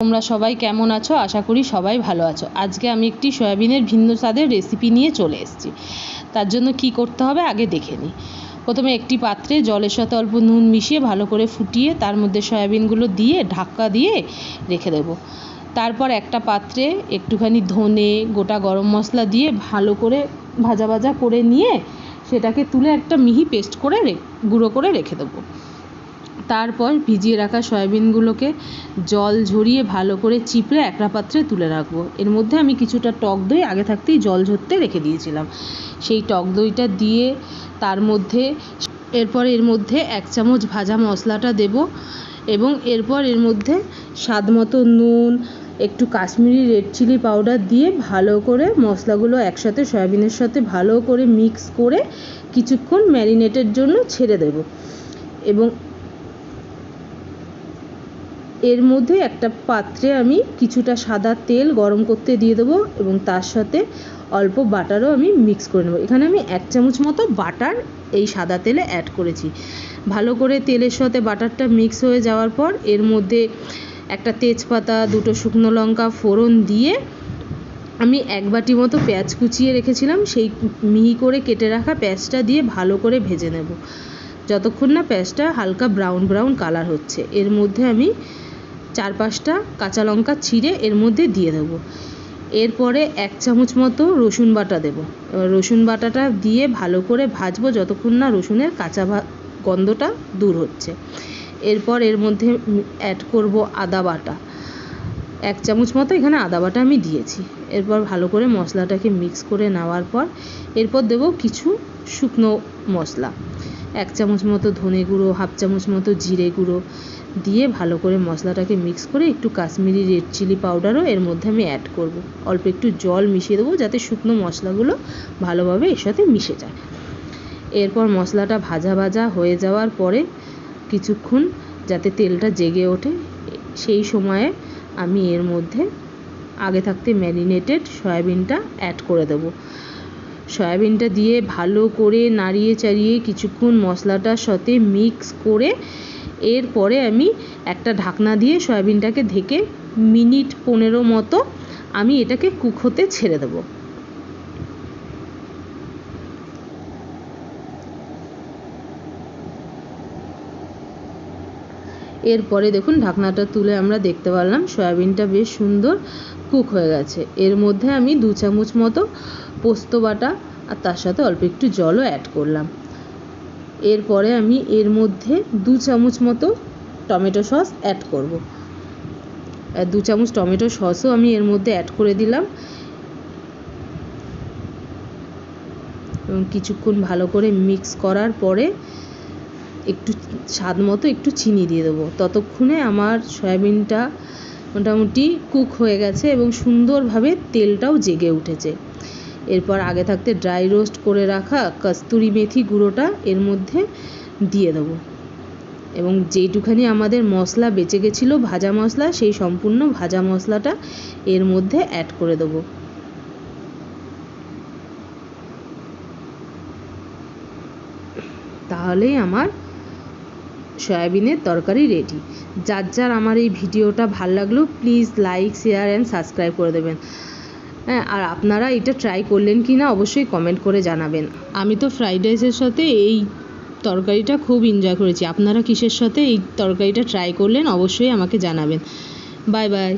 তোমরা সবাই কেমন আছো? আশা করি সবাই ভালো আছো। আজকে আমি একটি সয়াবিনের ভিন্ন স্বাদের রেসিপি নিয়ে চলে এসেছি। তার জন্য কি করতে হবে আগে দেখে নিই। প্রথমে একটি পাত্রে জলের সাথে অল্প নুন মিশিয়ে ভালো করে ফুটিয়ে তার মধ্যে সয়াবিনগুলো দিয়ে ঢাকা দিয়ে রেখে দেবো। তারপর একটা পাত্রে একটুখানি ধনে, গোটা গরম মশলা দিয়ে ভালো করে ভাজা ভাজা করে নিয়ে সেটাকে তুলে একটা মিহি পেস্ট করে গুঁড়ো করে রেখে দেবো। তারপর ভিজিয়ে রাখা সয়াবিনগুলোকে জল ঝরিয়ে ভালো করে চিপড়ে একটা পাত্রে তুলে রাখব। এর মধ্যে আমি কিছুটা টক দই আগে থাকতেই জল ঝরতে রেখে দিয়েছিলাম। সেই টক দইটা দিয়ে তার মধ্যে এরপর এর মধ্যে এক চামচ ভাজা মশলাটা দেব এবং এরপর এর মধ্যে স্বাদ মতো নুন, একটু কাশ্মীরি রেড চিলি পাউডার দিয়ে ভালো করে মশলাগুলো একসাথে সয়াবিনের সাথে ভালো করে মিক্স করে কিছুক্ষণ ম্যারিনেটের জন্য ছেড়ে দেব। এবং এর মধ্যে একটা পাত্রে আমি কিছুটা সাদা তেল গরম করতে দিয়ে দেবো এবং তার সাথে অল্প বাটারও আমি মিক্স করে নেব। এখানে আমি এক চামচ মতো বাটার এই সাদা তেলে অ্যাড করেছি। ভালো করে তেলের সাথে বাটারটা মিক্স হয়ে যাওয়ার পর এর মধ্যে একটা তেজপাতা, দুটো শুকনো লঙ্কা ফোড়ন দিয়ে আমি এক বাটি মতো পেঁয়াজ কুচিয়ে রেখেছিলাম। সেই মিহি করে কেটে রাখা পেঁয়াজটা দিয়ে ভালো করে ভেজে নেব। যতক্ষণ না পেঁয়াজটা হালকা ব্রাউন ব্রাউন কালার হচ্ছে। এর মধ্যে আমি চার পাঁচটা কাঁচা লঙ্কা ছিঁড়ে এর মধ্যে দিয়ে দেবো। এরপরে এক চামচ মতো রসুন বাটা দেবো। রসুন বাটাটা দিয়ে ভালো করে ভাজবো যতক্ষণ না রসুনের কাঁচা গন্ধটা দূর হচ্ছে। এরপর এর মধ্যে অ্যাড করব আদা বাটা। এক চামচ মতো এখানে আদা বাটা আমি দিয়েছি। এরপর ভালো করে মশলাটাকে মিক্স করে নেওয়ার পর এরপর দেবো কিছু শুকনো মশলা। এক চামচ মতো ধনে গুঁড়ো, হাফ চামচ মতো জিরে গুঁড়ো দিয়ে ভালো করে মশলাটাকে মিক্স করে একটু কাশ্মীরি রেড চিলি পাউডারও এর মধ্যে আমি অ্যাড করব। অল্প একটু জল মিশিয়ে দেবো যাতে শুকনো মশলাগুলো ভালোভাবে এর সাথে মিশে যায়। এরপর মশলাটা ভাজা ভাজা হয়ে যাওয়ার পরে কিছুক্ষণ যাতে তেলটা জেগে ওঠে, সেই সময়ে আমি এর মধ্যে আগে থাকতে ম্যারিনেটেড সয়াবিনটা অ্যাড করে দেবো। সয়াবিনটা দিয়ে ভালো করে নাড়িয়ে চাড়িয়ে কিছুক্ষণ মশলাটার সাথে মিক্স করে এরপরে আমি একটা ঢাকনা দিয়ে সয়াবিনটাকে ঢেকে মিনিট পনেরো মতো আমি এটাকে কুক হতে ছেড়ে দেবো। এরপরে দেখুন ঢাকনাটা তুলে আমরা দেখতে পারলাম সয়াবিনটা বেশ সুন্দর কুক হয়ে গেছে। এর মধ্যে আমি দু চামচ মতো পোস্ত বাটা আর তার সাথে অল্প একটু জলও অ্যাড করলাম। এরপরে আমি এর মধ্যে দু চামচ মতো টমেটো সস অ্যাড করব। দু চামচ টমেটো সসও আমি এর মধ্যে অ্যাড করে দিলাম। এবং কিছুক্ষণ ভালো করে মিক্স করার পরে একটু স্বাদ মতো একটু চিনি দিয়ে দেবো। ততক্ষণে আমার সয়াবিনটা মোটামুটি কুক হয়ে গেছে এবং সুন্দরভাবে তেলটাও জেগে উঠেছে। এরপর আগে থাকতে ড্রাই রোস্ট করে রাখা কস্তুরি মেথি গুঁড়োটা এর মধ্যে দিয়ে দেবো। এবং যেইটুখানি আমাদের মশলা বেঁচে গেছিল ভাজা মশলা, সেই সম্পূর্ণ ভাজা মশলাটা এর মধ্যে অ্যাড করে দেবো। তাহলেই আমার সয়াবিনের তরকারি রেডি যার যার আমার এই ভিডিওটা ভালো লাগল please like share and subscribe করে দেবেন। হ্যাঁ আর আপনারা এটা ট্রাই করলেন কি না অবশ্যই কমেন্ট করে জানাবেন। আমি তো ফ্রাইড রাইসের সাথে এই তরকারিটা খুব এনজয় করেছি। আপনারা কিসের সাথে এই তরকারিটা ট্রাই করলেন অবশ্যই আমাকে জানাবেন। Bye bye